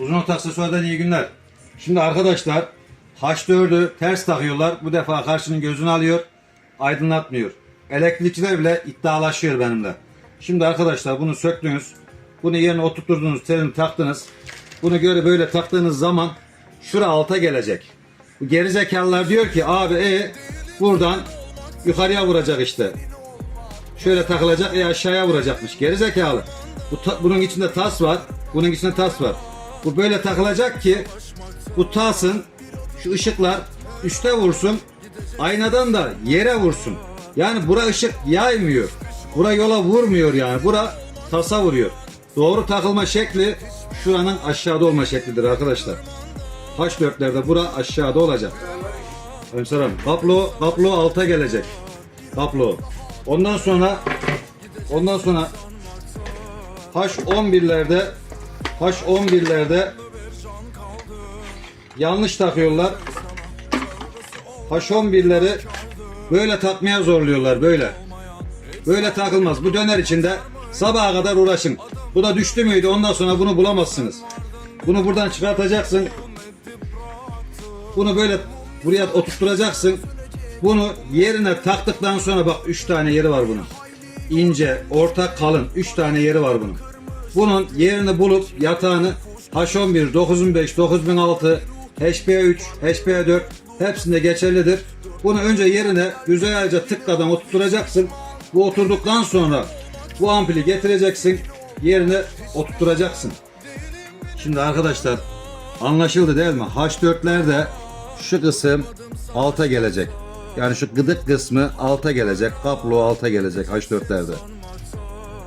Uzun ot aksesuardan iyi günler. Şimdi arkadaşlar H4'ü ters takıyorlar. Bu defa karşının gözünü alıyor. Aydınlatmıyor. Elektrikçiler bile iddialaşıyor benimle. Şimdi arkadaşlar bunu söktünüz. Bunu yerine oturtturdunuz. Telini taktınız. Bunu göre böyle taktığınız zaman şura alta gelecek. Bu gerizekalılar diyor ki abi e, buradan yukarıya vuracak işte. Şöyle takılacak ya aşağıya vuracakmış. Gerizekalı. Bu bunun içinde tas var. Bunun içinde tas var. Bu böyle takılacak ki bu tasın şu ışıklar üste vursun. Aynadan da yere vursun. Yani bura ışık yaymıyor. Bura yola vurmuyor yani. Bura tasa vuruyor. Doğru takılma şekli şuranın aşağıda olma şeklidir arkadaşlar. H4'lerde bura aşağıda olacak. Hemşerim kaplo, kaplo alta gelecek. Kaplo. Ondan sonra ondan sonra H11'lerde H11'lerde yanlış takıyorlar. H11'leri böyle takmaya zorluyorlar böyle. Böyle takılmaz. Bu döner içinde sabaha kadar uğraşın. Bu da düştü müydü ondan sonra bunu bulamazsınız. Bunu buradan çıkartacaksın. Bunu böyle buraya oturtturacaksın. Bunu yerine taktıktan sonra bak 3 tane yeri var bunun. İnce, orta, kalın 3 tane yeri var bunun. Bunun yerini bulup yatağını H11, 9005, 9006, HP3, HP4 hepsinde geçerlidir. Bunu önce yerine güzelce tıkkadan oturtturacaksın. Bu oturduktan sonra bu ampuli getireceksin. Yerine oturtturacaksın. Şimdi arkadaşlar anlaşıldı değil mi? H4'lerde şu kısım alta gelecek. Yani şu gıdık kısmı alta gelecek. Kaplo alta gelecek H4'lerde.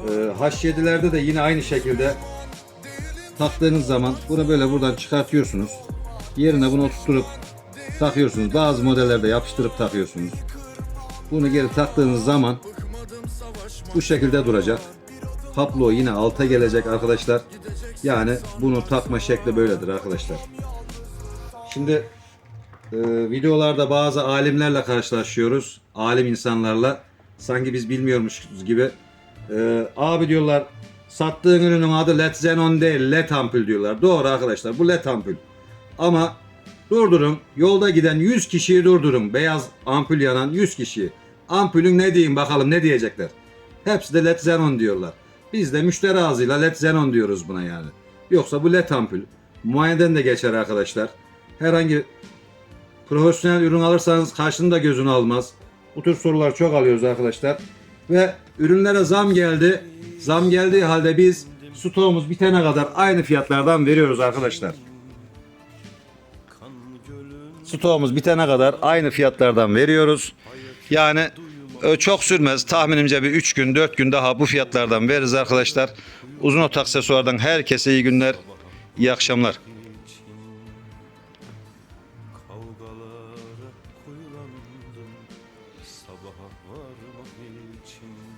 Ee, H7'lerde de yine aynı şekilde taktığınız zaman bunu böyle buradan çıkartıyorsunuz. Yerine bunu oturtup takıyorsunuz. Bazı modellerde yapıştırıp takıyorsunuz. Bunu geri taktığınız zaman bu şekilde duracak. Kaplo yine alta gelecek arkadaşlar. Yani bunu takma şekli böyledir arkadaşlar. Şimdi e, videolarda bazı alimlerle karşılaşıyoruz. Alim insanlarla. Sanki biz bilmiyormuşuz gibi. E, abi diyorlar sattığın ürünün adı LED Xenon değil LED ampul diyorlar. Doğru arkadaşlar bu LED ampul. Ama durdurun yolda giden 100 kişiyi durdurun. Beyaz ampul yanan 100 kişiyi. Ampulün ne diyeyim bakalım ne diyecekler. Hepsi de LED Xenon diyorlar. Biz de müşteri ağzıyla LED Xenon diyoruz buna yani. Yoksa bu LED ampul. Muayeneden de geçer arkadaşlar. Herhangi profesyonel ürün alırsanız karşında gözünü almaz. Bu tür sorular çok alıyoruz arkadaşlar ve ürünlere zam geldi. Zam geldiği halde biz stoğumuz bitene kadar aynı fiyatlardan veriyoruz arkadaşlar. Stoğumuz bitene kadar aynı fiyatlardan veriyoruz. Yani e, çok sürmez. Tahminimce bir 3 gün 4 gün daha bu fiyatlardan veririz arkadaşlar. Uzun ot aksesuardan herkese iyi günler. iyi akşamlar. Kavgalara kuyulandım Sabaha varmak 情。